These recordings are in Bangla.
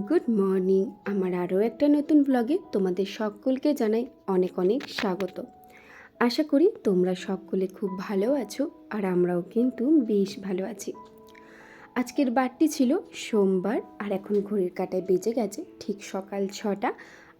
Good morning. আমার আরও একটা নতুন ব্লগে তোমাদের সকলকে জানাই অনেক অনেক স্বাগত। আশা করি তোমরা সকলে খুব ভালো আছো আর আমরাও কিন্তু বেশ ভালো আছি। আজকের বারটি ছিল সোমবার আর এখন ঘড়ির কাটায় বেজে গেছে ঠিক সকাল ছটা।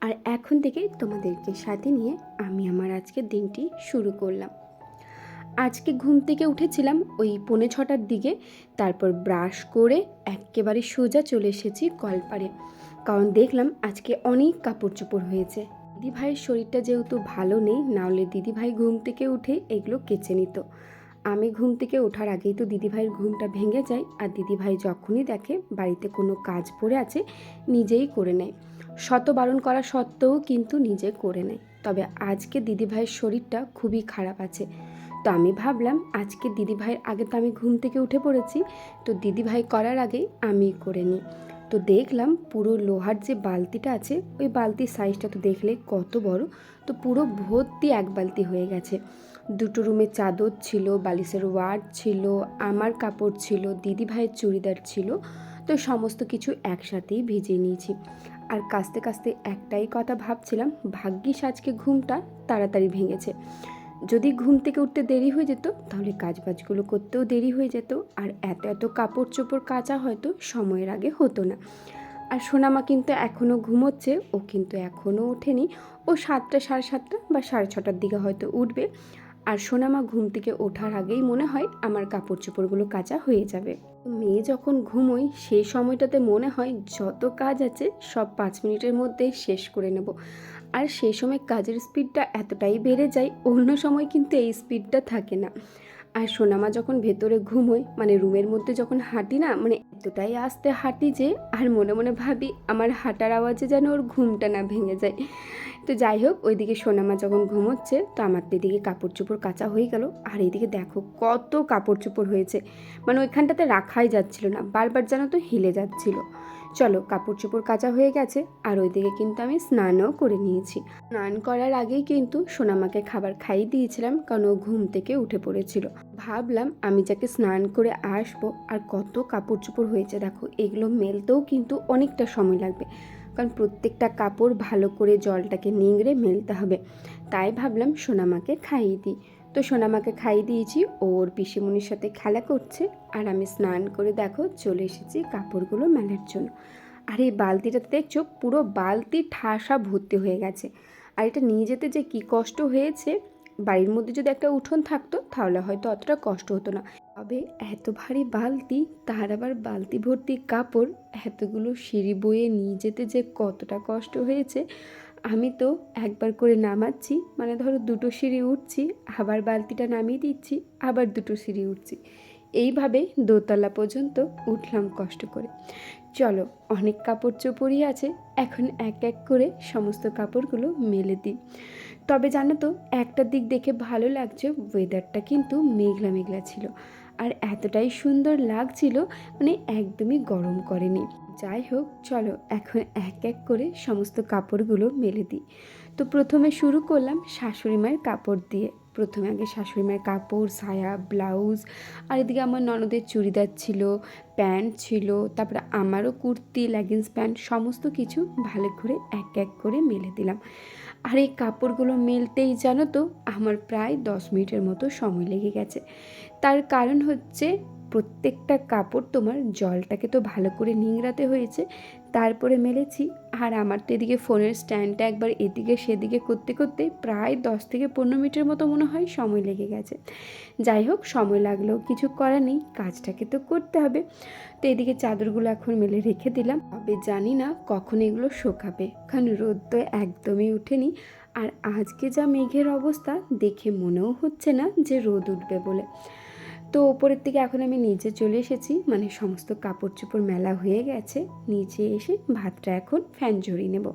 আর এখন থেকে তোমাদেরকে সাথে নিয়ে আমি আমার আজকের দিনটি শুরু করলাম। আজকে ঘুম থেকে উঠেছিলাম ওই পৌনে ছটার দিকে, তারপর ব্রাশ করে একেবারে সোজা চলে এসেছি কলপারে। কারণ দেখলাম আজকে অনেক কাপড় চোপড় হয়েছে। দিদি ভাইয়ের শরীরটা যেহেতু ভালো নেই নাহলে দিদি ভাই ঘুম থেকে উঠে এগুলো কেচে নিত। আমি ঘুম থেকে ওঠার আগেই তো দিদি ভাইয়ের ঘুমটা ভেঙে যায় আর দিদি ভাই যখনই দেখে বাড়িতে কোনো কাজ পড়ে আছে, নিজেই করে নেয়। শত বারণ করা সত্ত্বেও কিন্তু নিজে করে নেয়। তবে আজকে দিদি ভাইয়ের শরীরটা খুবই খারাপ আছে। তো আমি ভাবলাম, আজকে দিদিভাইয়ের, আগে তো আমি ঘুম থেকে উঠে পড়েছি, তো দিদিভাই করার আগেই আমি করে নিই। তো দেখলাম পুরো লোহার যে বালতিটা আছে, ওই বালতির সাইজটা তো দেখলে কত বড়, তো পুরো ভর্তি এক বালতি হয়ে গেছে। দুটো রুমে চাদর ছিল, বালিশের ওয়ার্ড ছিল, আমার কাপড় ছিল দিদি ভাইয়ের চুড়িদার ছিল, তো সমস্ত কিছু একসাথেই ভিজিয়ে নিয়েছি। আর কাস্তে কাস্তে একটাই কথা ভাবছিলাম, ভাগ্যিস আজকে ঘুমটা তাড়াতাড়ি ভেঙেছে। যদি ঘুম থেকে উঠতে দেরি হয়ে যেত, তাহলে কাজবাজগুলো করতেও দেরি হয়ে যেত। আর এত এত কাপড় চোপড় কাচা হয়তো সময়ের আগে হতো না। আর সোনামা কিন্তু এখনও ঘুমোচ্ছে, ও কিন্তু এখনও ওঠেনি। ও সাতটা, সাড়ে সাতটা বা সাড়ে ছটার দিকে হয়তো উঠবে। আর সোনামা ঘুম থেকে ওঠার আগেই মনে হয় আমার কাপড় চোপড়গুলো কাঁচা হয়ে যাবে। মেয়ে যখন ঘুমোই সেই সময়টাতে মনে হয় যত কাজ আছে সব পাঁচ মিনিটের মধ্যে শেষ করে নেব। আর সেই সময় কাজের স্পিডটা এতটাই বেড়ে যায়, অন্য সময় কিন্তু এই স্পিডটা থাকে না। আর সোনামা যখন ভেতরে ঘুমোয় মানে রুমের মধ্যে যখন হাঁটি না মানে এতটাই আস্তে হাঁটি যে, আর মনে মনে ভাবি আমার হাঁটার আওয়াজে যেন ওর ঘুমটা না ভেঙে যায়। তো যাই হোক, ওইদিকে সোনামা যখন ঘুমোচ্ছে, তো আমার তো এদিকে কাপড় চোপড় কাঁচা হয়ে গেল। আর এইদিকে দেখো কত কাপড় চোপড় হয়েছে। মানে ওইখানটাতে রাখাই যাচ্ছিল না, বারবার যেন তো হিলে যাচ্ছিল। চলো কাপড় চোপড় কাচা হয়ে গেছে, আর ওইদিকে কিন্তু আমি স্নানও করে নিয়েছি। স্নান করার আগেই কিন্তু সোনামাকে খাবার খাইয়ে দিয়েছিলাম, কারণ ও ঘুম থেকে উঠে পড়েছিল। ভাবলাম আমি যাকে স্নান করে আসব, আর কত কাপড় চোপড় হয়েছে, দেখো, এগুলো মেলতেও কিন্তু অনেকটা সময় লাগবে। কারণ প্রত্যেকটা কাপড় ভালো করে জলটাকে নিংড়ে মেলতে হবে। তাই ভাবলাম সোনামাকে খাইয়ে দিই। তো সোনামাকে খাইয়ে দিয়েছি। ওর পিসিমণির সাথে খেলা করছে। আর আমি স্নান করে দেখো চলে এসেছি কাপড়গুলো মেলার জন্য। আর এই বালতিটাতে দেখছ পুরো বালতি ঠাসা ভর্তি হয়ে গেছে। আর এটা নিয়ে যেতে যে কী কষ্ট হয়েছে, বাড়ির মধ্যে যদি একটা উঠোন থাকতো তাহলে হয়তো অতটা কষ্ট হতো না। তবে এত ভারী বালতি, তার আবার বালতি ভর্তি কাপড়, এতগুলো সিঁড়ি বয়ে নিয়ে যেতে যে কতটা কষ্ট হয়েছে আমি তো একবার করে নামাচ্ছি মানে ধরো দুটো সিঁড়ি উঠছি, আবার বালতিটা নামিয়ে দিচ্ছি, আবার দুটো সিঁড়ি উঠছি। এইভাবে দোতলা পর্যন্ত উঠলাম কষ্ট করে। চলো, অনেক কাপড় চোপড়ই আছে, এখন এক এক করে সমস্ত কাপড়গুলো মেলে দিই। তবে জানো তো, একটা দিক দেখে ভালো লাগছে ওয়েদারটা কিন্তু মেঘলা মেঘলা ছিল। আর এতটাই সুন্দর লাগছিল মানে একদমই গরম করেনি। যাই হোক, চলো এখন এক এক করে সমস্ত কাপড়গুলো মেলে দিই। তো প্রথমে শুরু করলাম শাশুড়ি মায়ের কাপড় দিয়ে। প্রথমে আগে শাশুড়ি মায়ের কাপড়, সায়া, ব্লাউজ, আর এদিকে আমার ননদের চুড়িদার ছিল, প্যান্ট ছিল, তারপরে আমারও কুর্তি, লেগিংস প্যান্ট, সমস্ত কিছু ভালো করে এক এক করে মেলে দিলাম। আর এই কাপড়গুলো মেলতেই জানো তো, আমার প্রায় দশ মিনিটের মতো সময় লেগে গেছে। তার কারণ হচ্ছে প্রত্যেকটা কাপড় তোমার জলটাকে তো ভালো করে নিংড়াতে হয়েছে, তারপরে মেলেছি। আর আমার তো এদিকে ফোনের স্ট্যান্ডটা একবার এদিকে সেদিকে করতে করতে প্রায় দশ থেকে পনেরো মিনিটের মতো মনে হয় সময় লেগে গেছে। যাই হোক, সময় লাগলেও কিছু করার নেই, কাজটাকে তো করতে হবে। তো এদিকে চাদরগুলো এখন মেলে রেখে দিলাম। তবে জানি না কখন এগুলো শোকাবে, কারণ রোদ তো একদমই উঠেনি আর আজকে যা মেঘের অবস্থা, দেখে মনেও হচ্ছে না যে রোদ উঠবে বলে। তো ওপরের থেকে এখন আমি নিচে চলে এসেছি মানে সমস্ত কাপড় চোপড় মেলা হয়ে গেছে। নিচে এসে ভাতটা এখন ফ্যান ঝরিয়ে নেব।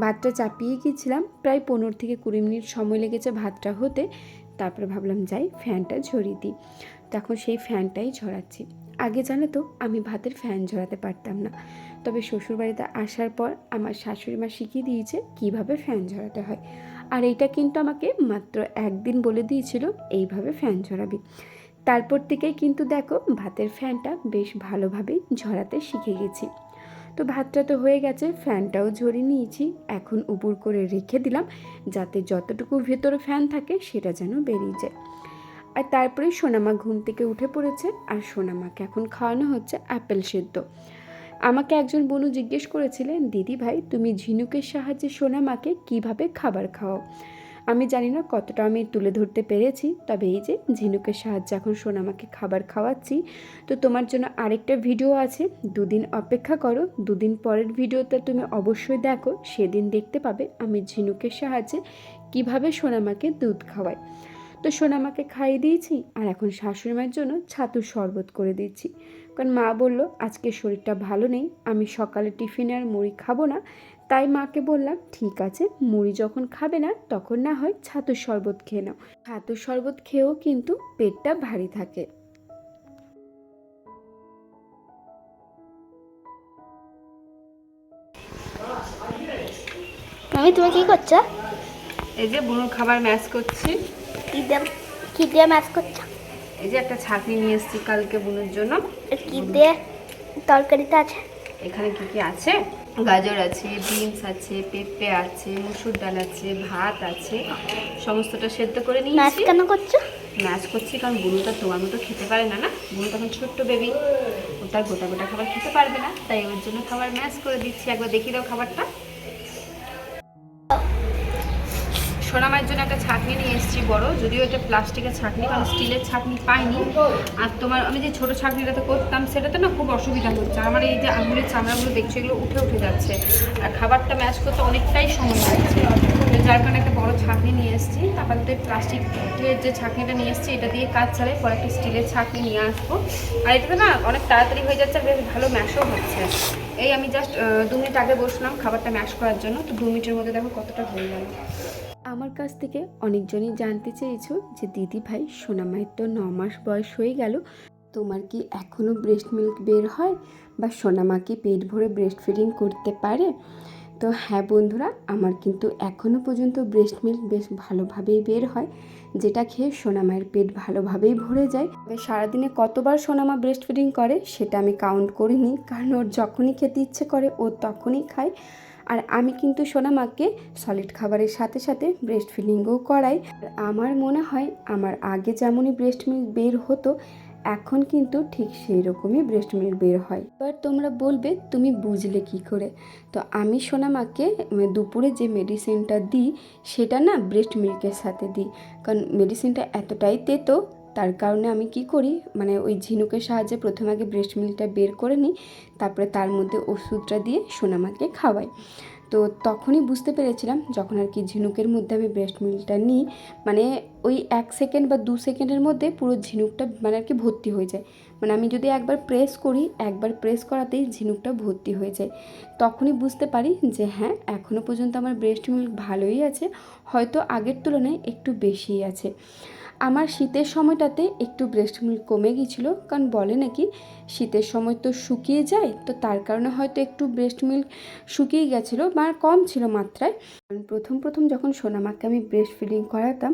ভাতটা চাপিয়ে গিয়েছিলাম, প্রায় পনেরো থেকে কুড়ি মিনিট সময় লেগেছে ভাতটা হতে। তারপরে ভাবলাম যাই ফ্যানটা ঝরিয়ে দিই। তখন সেই ফ্যানটাই ঝরাচ্ছি। আগে জানো তো, আমি ভাতের ফ্যান ঝরাতে পারতাম না। তবে শ্বশুরবাড়িতে আসার পর আমার শাশুড়ি মা শিখিয়ে দিয়েছে কীভাবে ফ্যান ঝরাতে হয়। আর এইটা কিন্তু আমাকে মাত্র একদিন বলে দিয়েছিল, এইভাবে ফ্যান ঝরাবি। তারপর থেকেই কিন্তু দেখো ভাতের ফ্যানটা বেশ ভালোভাবেই ঝরাতে শিখে গেছি। তো ভাতটা তো হয়ে গেছে, ফ্যানটাও ঝরিয়ে নিয়েছি। এখন উপর করে রেখে দিলাম, যাতে যতটুকু ভেতরে ফ্যান থাকে সেটা যেন বেরিয়ে যায়। আর তারপরে সোনামা ঘুম থেকে উঠে পড়েছে, আর সোনামাকে এখন খাওয়ানো হচ্ছে অ্যাপেল সেদ্ধ। আমাকে একজন বনু জিজ্ঞেস করেছিলেন, দিদি ভাই, তুমি ঝিনুকের সাহায্যে সোনামাকে কীভাবে খাবার খাও আমি জানি না কতটা আমি তুলে ধরতে পেরেছি, তবে এই যে ঝিনুকের সাহায্যে এখন সোনামাকে খাবার খাওয়াচ্ছি, তো তোমার জন্য আরেকটা ভিডিও আছে, দুদিন অপেক্ষা করো, দুদিন পরের ভিডিওতে তুমি অবশ্যই দেখো, সেদিন দেখতে পাবে আমি ঝিনুকের সাহায্যে কীভাবে সোনামাকে দুধ খাওয়াই। তো সোনামাকে খাইয়ে দিয়েছি, আর এখন শাশুড়ি মায়ের জন্য ছাতুর শরবত করে দিয়েছি কারণ মা বলল, আজকে শরীরটা ভালো নেই, আমি সকালে টিফিনে আর মুড়ি খাব না তাই মাকে বললাম ঠিক আছে মুড়ি যখন খাবে না তখন না হয় ছাতুর শরবত খেয়ে নাও। ছাতুর শরবত খেয়েও কিন্তু পেটটা ভারী থাকে। মামি তুমি কি করছ? এই যে বুনো খাবার ম্যাচ করছি। কি দিয়ে কি দিয়ে ম্যাচ করছ? এই যে একটা ছাকনি নিয়ে এসেছি কালকে বুনোর জন্য। কি দিয়ে তরকারিতে আছে? এখানে কি কি আছে? গাজর আছে বিনস আছে পেঁপে আছে মুসুর ডাল আছে ভাত আছে। সমস্তটা সেদ্ধ করে নিয়ে নিয়েছি কেন করছ? নাচ করছি কারণ বুনুটা তোমার মতো খেতে পারে না না? বুনু তখন ছোট্ট বেবি ওটা গোটা গোটা খাবার খেতে পারবে না তাই ওর জন্য খাবার ম্যাচ করে দিচ্ছি। একবার দেখিয়ে দাও খাবারটা। সোনামায়ের জন্য একটা ছাকনি নিয়ে এসেছি বড়। যদিও এটা প্লাস্টিকের ছাঁকনি, কারণ স্টিলের ছাঁকনি পাইনি। আর তোমার, আমি যে ছোট ছাকনিটাতে করতাম, সেটাতে না খুব অসুবিধা হচ্ছে। আমার এই যে আঙুলের চামড়াগুলো দেখছি, এগুলো উঠে উঠে যাচ্ছে। আর খাবারটা ম্যাচ করতে অনেকটাই সময় লাগছে। যার কারণে একটা বড় ছাকনি নিয়ে এসেছি। আপাতত এই প্লাস্টিকের যে ছাঁকনিটা নিয়ে এসেছি, এটা দিয়ে কাজ চালাই পরে একটা স্টিলের ছাঁকনি নিয়ে আসব। আর এটাতে না অনেক তাড়াতাড়ি হয়ে যাচ্ছে, আর বেশ ভালো ম্যাশও হচ্ছে। এই আমি জাস্ট দু মিনিট আগে বসলাম খাবারটা ম্যাশ করার জন্য। তো দু মিনিটের মধ্যে দেখো কতটা হয়ে গেল। আমার কাছ থেকে অনেকজনই জানতে চেয়েছো যে দিদি ভাই সোনামায়ের তো ন মাস বয়স হয়ে গেল। তোমার কি এখনও ব্রেস্ট মিল্ক বের হয় বা সোনামা কি পেট ভরে ব্রেস্ট ফিডিং করতে পারে? তো হ্যাঁ বন্ধুরা, আমার কিন্তু এখনও পর্যন্ত ব্রেস্ট মিল্ক বেশ ভালোভাবেই বের হয়, যেটা খেয়ে সোনামায়ের পেট ভালোভাবেই ভরে যায়। তবে সারাদিনে কতবার সোনামা ব্রেস্ট ফিডিং করে, সেটা আমি কাউন্ট করিনি, কারণ ওর যখনই খেতে ইচ্ছে করে, ও তখনই খায়। আর আমি কিন্তু সোনামাকে সলিড খাবারের সাথে সাথে ব্রেস্ট ফিডিংও করাই। আমার মনে হয় আমার আগে যেমনই ব্রেস্ট মিল্ক বের হতো, এখন কিন্তু ঠিক সেই রকমই ব্রেস্ট মিল্ক বের হয়। এবার তোমরা বলবে, তুমি বুঝলে কি করে? তো আমি সোনামাকে দুপুরে যে মেডিসিনটা দিই, সেটা না ব্রেস্ট মিল্কের সাথে দিই। কারণ মেডিসিনটা এতটাই তেতো তার কারণে আমি কি করি মানে ওই ঝিনুকের সাহায্যে প্রথমে আগে ব্রেস্ট মিল্কটা বের করে নিই, তারপরে তার মধ্যে ওষুধটা দিয়ে সোনামাকে খাওয়াই। তো তখনই বুঝতে পেরেছিলাম, যখন আর কি ঝিনুকের মধ্যে আমি ব্রেস্ট মিল্কটা নিই মানে ওই এক সেকেন্ড বা দু সেকেন্ডের মধ্যে পুরো ঝিনুকটা মানে আর কি ভর্তি হয়ে যায়। মানে আমি যদি একবার প্রেস করি, একবার প্রেস করাতেই ঝিনুকটা ভর্তি হয়ে যায়। তখনই বুঝতে পারি যে হ্যাঁ এখনও পর্যন্ত আমার ব্রেস্ট মিল্ক ভালোই আছে, হয়তো আগের তুলনায় একটু বেশিই আছে। আমার শীতের সময়টাতে একটু ব্রেস্ট মিল্ক কমে গিয়েছিল, কারণ বলে নাকি শীতের সময় তো শুকিয়ে যায়, তো তার কারণে হয়তো একটু ব্রেস্ট মিল্ক শুকিয়ে গেছিল বা কম ছিল মাত্রায়। কারণ প্রথম প্রথম যখন সোনামাকে আমি ব্রেস্ট ফিডিং করাতাম,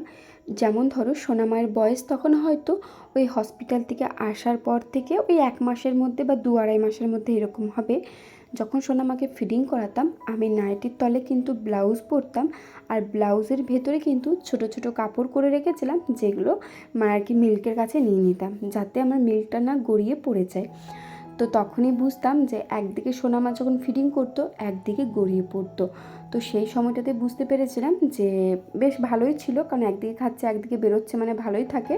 যেমন ধরো সোনামায়ের বয়স তখন হয়তো ওই হসপিটাল থেকে আসার পর থেকে ওই এক মাসের মধ্যে বা দু আড়াই মাসের মধ্যে এরকম হবে। যখন সোনামাকে ফিডিং করাতাম, আমি নাইটির তলে কিন্তু ব্লাউজ পরতাম আর ব্লাউজের ভেতরে কিন্তু ছোট ছোট কাপড় করে রেখেছিলাম, যেগুলো মানে আর কি মিল্কের কাছে নিয়ে নিতাম, যাতে আমার মিল্কটা না গড়িয়ে পড়ে যায়। তো তখনই বুঝতাম যে একদিকে সোনামা যখন ফিডিং করতো, একদিকে গড়িয়ে পড়তো। তো সেই সময়টাতে বুঝতে পেরেছিলাম যে বেশ ভালোই ছিল, কারণ একদিকে খাচ্ছে, একদিকে বেরোচ্ছে মানে ভালোই থাকে।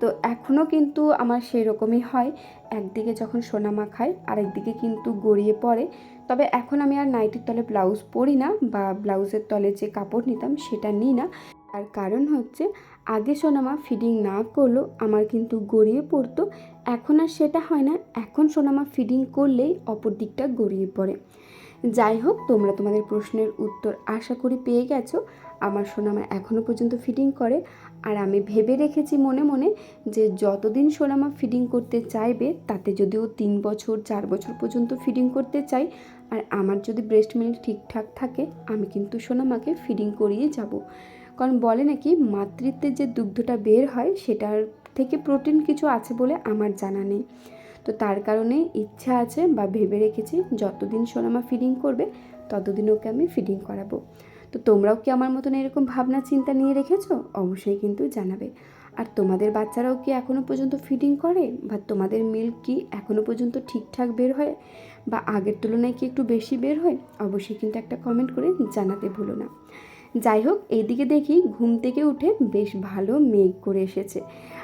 তো এখনও কিন্তু আমার সেই রকমই হয়। একদিকে যখন সোনামা খায় আরেকদিকে কিন্তু গড়িয়ে পড়ে। তবে এখন আমি আর নাইটির তলে ব্লাউজ পরি না বা ব্লাউজের তলে যে কাপড় নিতাম সেটা নিই না। তার কারণ হচ্ছে, আগে সোনামা ফিডিং না করলেও আমার কিন্তু গড়িয়ে পড়তো। এখন আর সেটা হয় না। এখন সোনামা ফিডিং করলেই অপর দিকটা গড়িয়ে পড়ে। যাই হোক, তোমরা তোমাদের প্রশ্নের উত্তর আশা করি পেয়ে গেছো। আমার সোনামা এখনও পর্যন্ত ফিডিং করে। আর আমি ভেবে রেখেছি মনে মনে যে যতদিন সোনামা ফিডিং করতে চাইবে, তাতে যদিও তিন বছর, চার বছর পর্যন্ত ফিডিং করতে চাই, আর আমার যদি ব্রেস্ট মিল্ক ঠিকঠাক থাকে, আমি কিন্তু সোনামাকে ফিডিং করিয়ে যাব। কারণ বলে নাকি মাতৃত্বের যে দুগ্ধটা বের হয়, সেটার থেকে প্রোটিন কিছু আছে বলে আমার জানা নেই। তো তো তার কারণে ইচ্ছা আছে বা ভেবে রেখেছি, যতদিন সোনামা ফিডিং করবে, ততদিন ওকে আমি ফিডিং করাবো। তো তোমরাও কি আমার মতন এরকম ভাবনা, চিন্তা নিয়ে রেখেছো? অবশ্যই কিন্তু জানাবে। আর তোমাদের বাচ্চারাও কি এখনও পর্যন্ত ফিডিং করে? বা তোমাদের মিল্ক কি এখনও পর্যন্ত ঠিকঠাক বের হয়? বা আগের তুলনায় কি একটু বেশি বের হয়? অবশ্যই কিন্তু একটা কমেন্ট করে জানাতে ভুলো না। যাই হোক, এইদিকে দেখি ঘুম থেকে উঠে বেশ ভালো মেঘ করে এসেছে।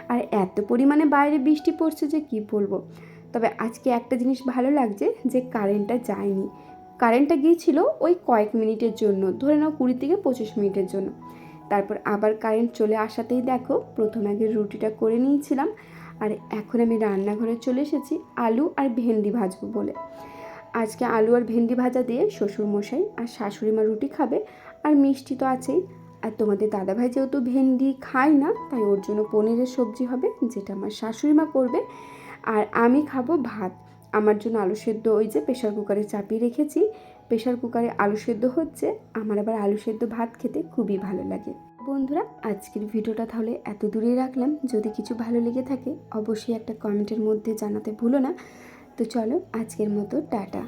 আর এত পরিমাণে বাইরে বৃষ্টি পড়ছে যে কি বলব? তবে আজকে একটা জিনিস ভালো লাগছে যে কারেন্টটা যায়নি। কারেন্টটা গিয়েছিল ওই কয়েক মিনিটের জন্য, ধরে নাও কুড়ি থেকে পঁচিশ মিনিটের জন্য। তারপর আবার কারেন্ট চলে আসাতেই দেখো, প্রথম আগে রুটিটা করে নিয়েছিলাম, আর এখন আমি রান্নাঘরে চলে এসেছি আলু আর ভেন্ডি ভাজবো বলে। আজকে আলু আর ভেন্ডি ভাজা দিয়ে শ্বশুর মশাই আর শাশুড়ি মা রুটি খাবে, আর মিষ্টি তো আছেই। আর তোমাদের দাদাভাই যেহেতু ভেন্ডি খায় না, তাই ওর জন্য পনিরের সবজি হবে, যেটা আমার শাশুড়ি মা করবে, আর আমি খাব ভাত। আমার জন্য আলু সেদ্ধ ওই যে প্রেশার কুকারে চাপিয়ে রেখেছি। প্রেশার কুকারে আলু সেদ্ধ হচ্ছে। আমার আবার আলু সেদ্ধ ভাত খেতে খুবই ভালো লাগে। বন্ধুরা, আজকের ভিডিওটা তাহলে এত দূরেই রাখলাম। যদি কিছু ভালো লেগে থাকে, অবশ্যই একটা কমেন্টের মধ্যে জানাতে ভুলো না। তো চলো, আজকের মতো, টাটা।